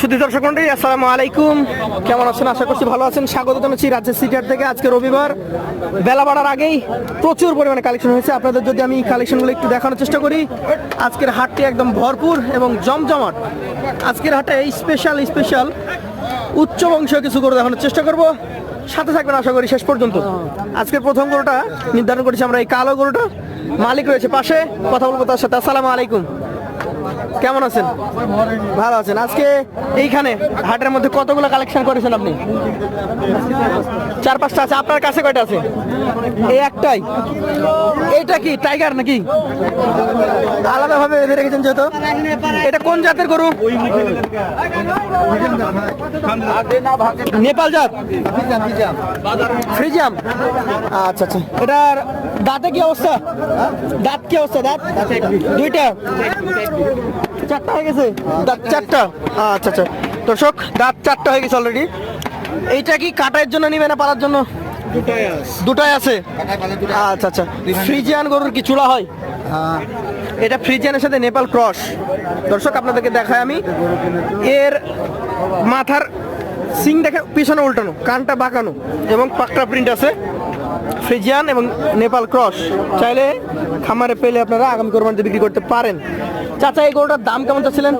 সুধী দর্শক মন্ডলী, আসসালামু আলাইকুম। কেমন আছেন? আশা করছি ভালো আছেন। স্বাগত জানাচ্ছি রাজ্যের সিটিহাট থেকে আজকে রবিবার। বেলা বাড়ার আগেই প্রচুর পরিমাণে কালেকশন হয়েছে। আপনাদের যদি আমি কালেকশনগুলো একটু দেখানোর চেষ্টা করি, আজকের হাটটি একদম ভরপুর এবং জমজমাট। আজকের হাটে স্পেশাল স্পেশাল উচ্চ বংশীয় কিছু করে দেখানোর চেষ্টা করব। সাথে থাকবেন আশা করি শেষ পর্যন্ত। আজকের প্রথম গরুটা নির্ধারণ করেছি আমরা এই কালো গরুটা। মালিক রয়েছে পাশে। কথা বলব তার সাথে। আসসালামু আলাইকুম। কেমন আছেন? ভালো আছেন। আজকে এইখানে হাটের মধ্যে কতগুলো কালেকশন করেছেন আপনি? চার পাঁচটা আছে। আপনার কাছে কয়টা আছে? এই একটাই। এইটা কি টাইগার নাকি? আলাদাভাবে বেঁধে রেখেছেন যেহেতু। এটা কোন জাতের গরু? নেপাল জাত? ফ্রিজাম আচ্ছা আচ্ছা। এটার দাঁতে কি অবস্থা? দাঁত কি অবস্থা? দাঁত? দুইটা। চারটা হয়ে গেছে? দাঁত চারটা? আচ্ছা আচ্ছা। দর্শক দাঁত চারটা হয়ে গেছে অলরেডি এইটা কি কাটার জন্য নিবে না পালার জন্য? দুটাই আছে। আচ্ছা আচ্ছা। ফ্রিজিয়ান গরুর কি চূড়া হয়? এটা ফ্রিজিয়ানের সাথে নেপাল ক্রস। দর্শক আপনাদেরকে দেখায় আমি। এর মাথার সিং দেখে পিছনে উল্টানো কানটা বাঁকানো এবং পাকটা প্রিন্ট আছে। ফ্রিজিয়ান এবং নেপাল ক্রস। চাইলে খামারে পেলে আপনারা আগামী কোরবানিতে বিক্রি করতে পারেন। চাচা এই গরুটার দাম কেমন চাচ্ছিলেন?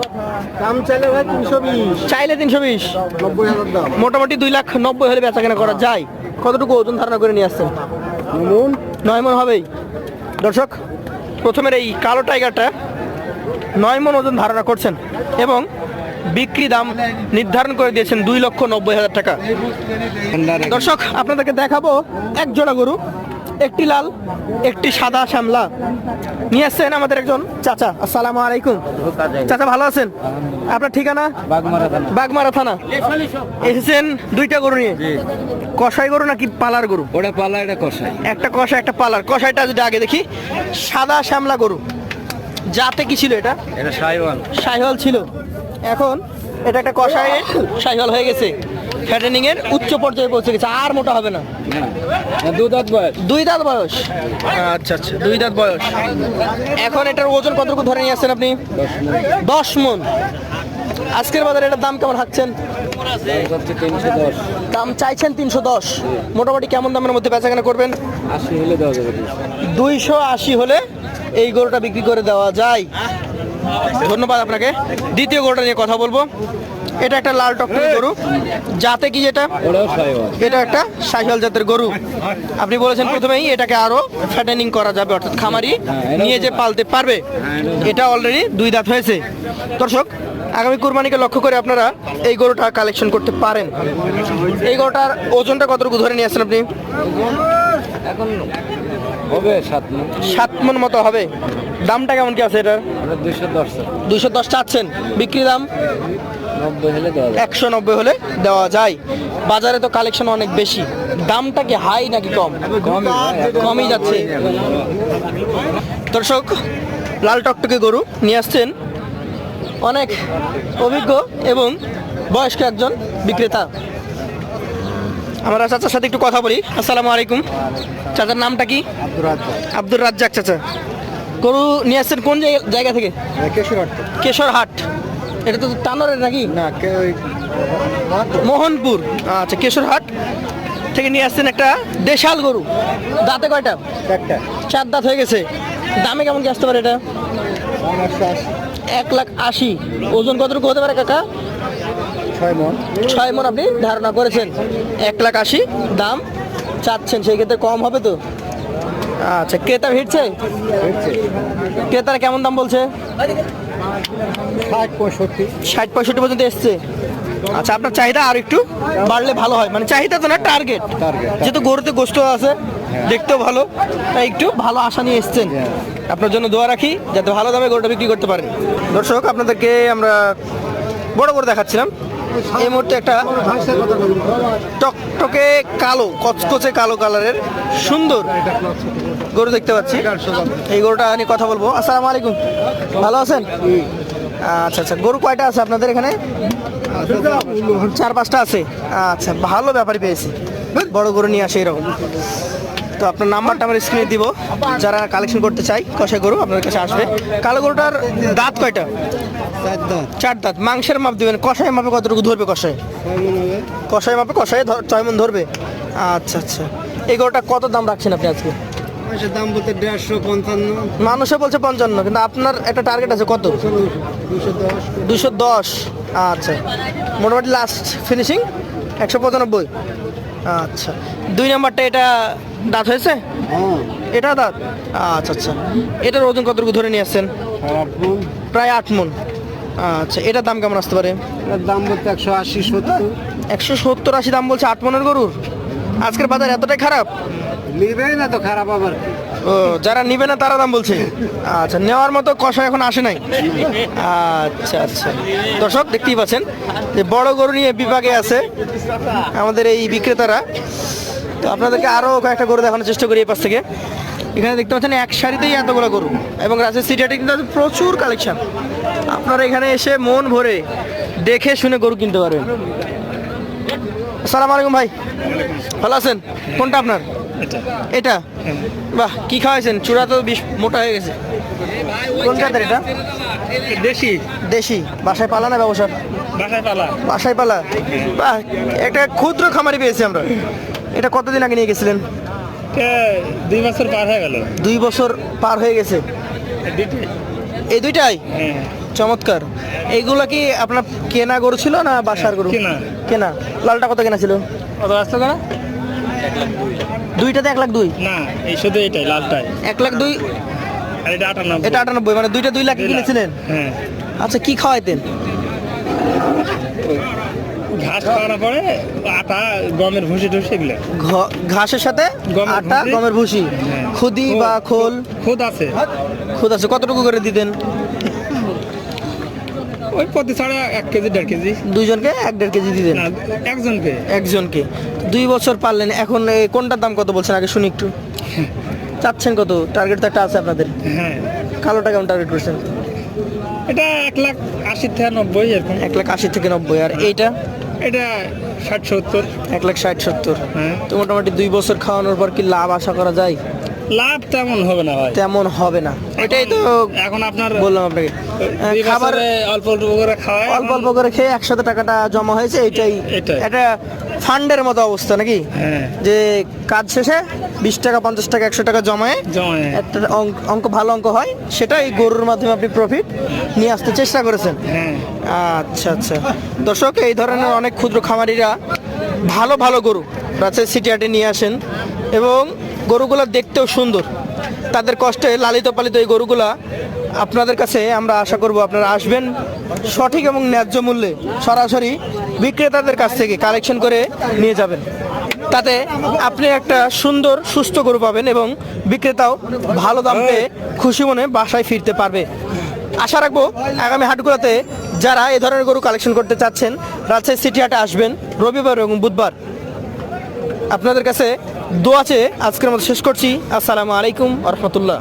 দাম চাইলে ভাই তিনশো বিশ। চাইলে তিনশো বিশ। নব্বই হাজার দাম। মোটামুটি দুই লাখ নব্বই হলে বেচা কেনা করা যায়। কতটুকু ওজন ধারণা করে নিয়ে আসছেন? নয় মন হবেই। দর্শক প্রথমের এই কালো টাইগারটা নয় মন ওজন ধারণা করছেন এবং বিক্রি দাম নির্ধারণ করে দিয়েছেন দুই লক্ষ নব্বই হাজার টাকা। দর্শক আপনাদেরকে দেখাবো এক জোড়া গরু। একটি লাল একটি সাদা শ্যামলা। নিয়ে আসছেন আমাদের একজন চাচা। আসসালামু আলাইকুম। চাচা ভালো আছেন? আপনার ঠিকানা? বাগমারা থানা। এসেছেন দুইটা গরু নিয়ে? কষাই গরু নাকি পালার গরু? ওটা পালা এটা কষাই একটা কষা একটা পালার। কষাইটা যদি আগে দেখি সাদা শ্যামলা গরু। যাতে কি ছিল এটা? এটা সাইওয়াল সাইহল ছিল। এখন এটা একটা কষাই সাইহল হয়ে গেছে। ফ্যাটেনিং এর উচ্চ পর্যায়ে পৌঁছে গেছে। আর মোটা হবে না। দুধ দাঁত বয়স। দুই দাঁত বয়স। আচ্ছা আচ্ছা দুই দাঁত বয়স। এখন এটার ওজন কতটুকু ধরে নিয়ে আসছেন আপনি? দশ মন। আজকের বাজারে এটার দাম কেমন হাঁকছেন দাম চাইছেন তিনশো দশ। মোটামুটি কেমন দামের মধ্যে বেচাকেনা করবেন? আশি হলে দেওয়া যাবে দুইশো আশি হলে এই গরুটা বিক্রি করে দেওয়া যায়। ধন্যবাদ আপনাকে। দ্বিতীয় গরুটা নিয়ে কথা বলব। এটা একটা লাল টকটকে গরু। যাতে কি যেটা? এটা একটা সাইকেল জাতের গরু। আপনি বলেছেন প্রথমেই এটাকে আরও ফ্যাটেনিং করা যাবে অর্থাৎ খামারি নিয়ে যে পালতে পারবে এটা অলরেডি দুই দাঁত হয়েছে। দর্শক আগামী কুরবানিকে লক্ষ্য করে আপনারা এই গরুটা কালেকশন করতে পারেন। এই গরুটার ওজনটা কতটুকু ধরে নিয়ে আসছেন আপনি? এখন হবে সাত মন। মতো হবে। দামটা কেমন কি আছে এটার? দুইশো দশ দুইশো দশ চাচ্ছেন। বিক্রি দাম? একশো নব্বই হলে দেওয়া যায়। বাজারে তো কালেকশন অনেক বেশি। দামটা কি হাই নাকি কম? কমই যাচ্ছে। দর্শক লাল টকটকে গরু নিয়ে আসছেন অনেক অভিজ্ঞ এবং বয়স্ক একজন বিক্রেতা। আমরা চাচার সাথে একটু কথা বলি। আসসালামু আলাইকুম। চাচার নামটা কি? আব্দুর রাজ্জাক। চাচা। গরু নিয়ে আসছেন কোন জায়গা- থেকে? কেশর কেশরহাট এটা তো টানোরের নাকি? না মোহনপুর। আচ্ছা কেশরহাট থেকে নিয়ে আসছেন একটা দেশাল গরু। দাঁতে কয়টা? চার দাঁত হয়ে গেছে। দামে কেমন কি আসতে পারে এটা? একশো এক লাখ আশি। ওজন কতটুকু হতে পারে কাকা? ছয় মন। ছয় মন আপনি ধারণা করেছেন। এক লাখ আশি দাম চাচ্ছেন সেই ক্ষেত্রে কম হবে তো? আচ্ছা ক্রেতা ভিড়ছে? ক্রেতারা কেমন দাম বলছে? ষাট পঁয়ষট্টি। ষাট পঁয়ষট্টি পর্যন্ত এসছে। আচ্ছা আপনার চাহিদা আর একটু বাড়লে ভালো হয়। মানে চাহিদা তো না টার্গেট. যেহেতু গরুতে গোস্ত আছে দেখতেও ভালো। তাই একটু ভালো আশা নিয়ে এসছেন। আপনার জন্য দোয়া রাখি যাতে ভালো দামে গরুটা বিক্রি করতে পারেন। দর্শক আপনাদেরকে আমরা বড় করে দেখাচ্ছিলাম। এই মুহূর্তে একটা টকটকে কালো, কচকচে কালো কালারের সুন্দর গরু দেখতে পাচ্ছি। এই গরুটা নিয়ে কথা বলব। আসসালামু আলাইকুম। ভালো আছেন? আচ্ছা আচ্ছা। গরু কয়টা আছে আপনাদের এখানে? চার, পাঁচটা আছে। আচ্ছা ভালো ব্যাপারই পেয়েছি। বড় গরু নিয়ে আসে এরকম। তো আপনার নাম্বারটা আমার স্ক্রিনে দিব। যারা কালেকশন করতে চাই কষাই গরু আপনার কাছে আসবে। কালো গরুটার দাঁত কয়টা? চার দাঁত। চার দাঁত। মাংসের মাপ দিবেন। কষাই মাপে কতটুকু ধরবে কষাই কষাই মাপে কষাই ধর- ছয় মন ধরবে? আচ্ছা আচ্ছা। এই কত দাম রাখছেন আপনি আজকে? মাসের দাম বলতে দেড়শো পঞ্চান্ন। মানুষে বলছে পঞ্চান্ন কিন্তু আপনার একটা টার্গেট আছে কত? দুশো দশ আচ্ছা। মোটামুটি লাস্ট ফিনিশিং একশো পঁচানব্বই। আচ্ছা। দুই নাম্বারটা এটা দাঁত হয়েছে? হ্যাঁ। এটা দাঁত? আচ্ছা আচ্ছা। এটার ওজন কতটুকু ধরে নিয়ে আসছেন? প্রায় আট মন আচ্ছা এটার দাম কেমন আসতে পারে? এর দাম বলতে একশো আশি সত্তর। একশো সত্তর আশি দাম বলছে আট মনের গরুর? আজকের বাজার এতটাই খারাপ? নিবে না তো খারাপ আবার। ও যারা নিবে না তারা দাম বলছে। আচ্ছা নেওয়ার মতো কষা এখন আসে নাই। আচ্ছা আচ্ছা। দর্শক দেখতেই পাচ্ছেন যে বড় গরু নিয়ে বিভাগে আছে আমাদের এই বিক্রেতারা। তো আপনাদেরকে আরও কয়েকটা গরু দেখানোর চেষ্টা করি এই পাশ থেকে। এখানে দেখতে পাচ্ছেন এক সারিতেই এতগুলো গরু এবং রাজের সিটিয়াতে কিন্তু প্রচুর কালেকশন আপনারা এখানে এসে মন ভরে দেখে শুনে গরু কিনতে পারবেন। আসসালামু আলাইকুম ভাই। ভালো আছেন? কোনটা আপনার? এটা। বাহ কি খাওয়াইছেন? চূড়া তো বেশ মোটা হয়ে গেছে। কোন জাতের এটা? দেশি। দেশি। বাসায় পালা না ব্যবসা বাসায় পালা। বাসায় পালা? বাহ একটা ক্ষুদ্র খামারি পেয়েছি আমরা। এটা কতদিন আগে নিয়ে গেছিলেন? দুই বছর পার হয়ে গেল। দুই বছর পার হয়ে গেছে। এই দুইটাই? চমৎকার। এইগুলা কি আপনার কেনা গরু ছিল না বাসার গরু? কেনা। কেনা। লালটা কত কেনা ছিল? কত আসতো কেনা? দুইটাতে এক লাখ দুই? না এই শুধু এটাই লালটাই। এক লাখ দুই? এটা আটানব্বই। মানে দুইটা দুই লাখ। কিনেছিলেন? হ্যাঁ। আচ্ছা কি খাওয়াইতেন? ঘাস খাওয়ানোর পরে আটা গমের ভুসি টুসি এগুলো। ঘাসের সাথে আটা গমের ভুসি। হ্যাঁ। খুদি বা খোল। খুদ আছে। খুদ আছে। কতটুকু করে দিতেন? ওই প্রতি ছাড়া এক কেজি দেড় কেজি। দুইজনকে এক দেড় কেজি দিতেন? একজনকে। একজনকে। দুই বছর পারলেন। এখন কোনটার দাম কত বলছেন? আগে শুনি একটু। চাচ্ছেন কত? টার্গেট তো একটা আছে আপনাদের। হ্যাঁ। কালোটা কেমন টার্গেট করছেন? এটা এক লাখ আশি থেকে নব্বই এরকম। এক লাখ আশি থেকে নব্বই। আর এইটা? এটা ষাট সত্তর। এক লাখ ষাট সত্তর। হ্যাঁ। তো মোটামুটি দুই বছর খাওয়ানোর পর কি লাভ আশা করা যায়? লাভ তেমন হবে না ভাই। তেমন হবে না। এটাই তো এখন আপনার বললাম আপনাকে। খাবার অল্প অল্প করে খাওয়ায়। অল্প অল্প করে খেয়ে একসাথে টাকাটা জমা হয়েছে এটাই। এটা ফান্ডের মতো অবস্থা নাকি? হ্যাঁ। যে কাজ শেষে বিশ টাকা পঞ্চাশ টাকা একশো টাকা জমায়ে একটা অঙ্ক- ভালো অঙ্ক হয় সেটা এই গরুর মাধ্যমে আপনি প্রফিট নিয়ে আসতে চেষ্টা করেছেন। হ্যাঁ। আচ্ছা আচ্ছা। দর্শক এই ধরনের অনেক ক্ষুদ্র খামারিরা ভালো ভালো গরু রাজশাহী সিটি হাটে নিয়ে আসেন এবং গরুগুলো দেখতেও সুন্দর। তাদের কষ্টে লালিত পালিত এই গরুগুলা আপনাদের কাছে আমরা আশা করব আপনারা আসবেন সঠিক এবং ন্যায্য মূল্যে সরাসরি বিক্রেতাদের কাছ থেকে কালেকশন করে নিয়ে যাবেন। তাতে আপনি একটা সুন্দর, সুস্থ গরু পাবেন এবং বিক্রেতাও ভালো দাম পেয়ে খুশি মনে বাসায় ফিরতে পারবে। আশা রাখব আগামী হাটগুলোতে যারা এ ধরনের গরু কালেকশন করতে চাচ্ছেন, রাজশাহী সিটি হাটে আসবেন রবিবার এবং বুধবার। আপনাদের কাছে দোয়া আছে আজকের মতো শেষ করছি। আসসালামু আলাইকুম রহমতুল্লাহ।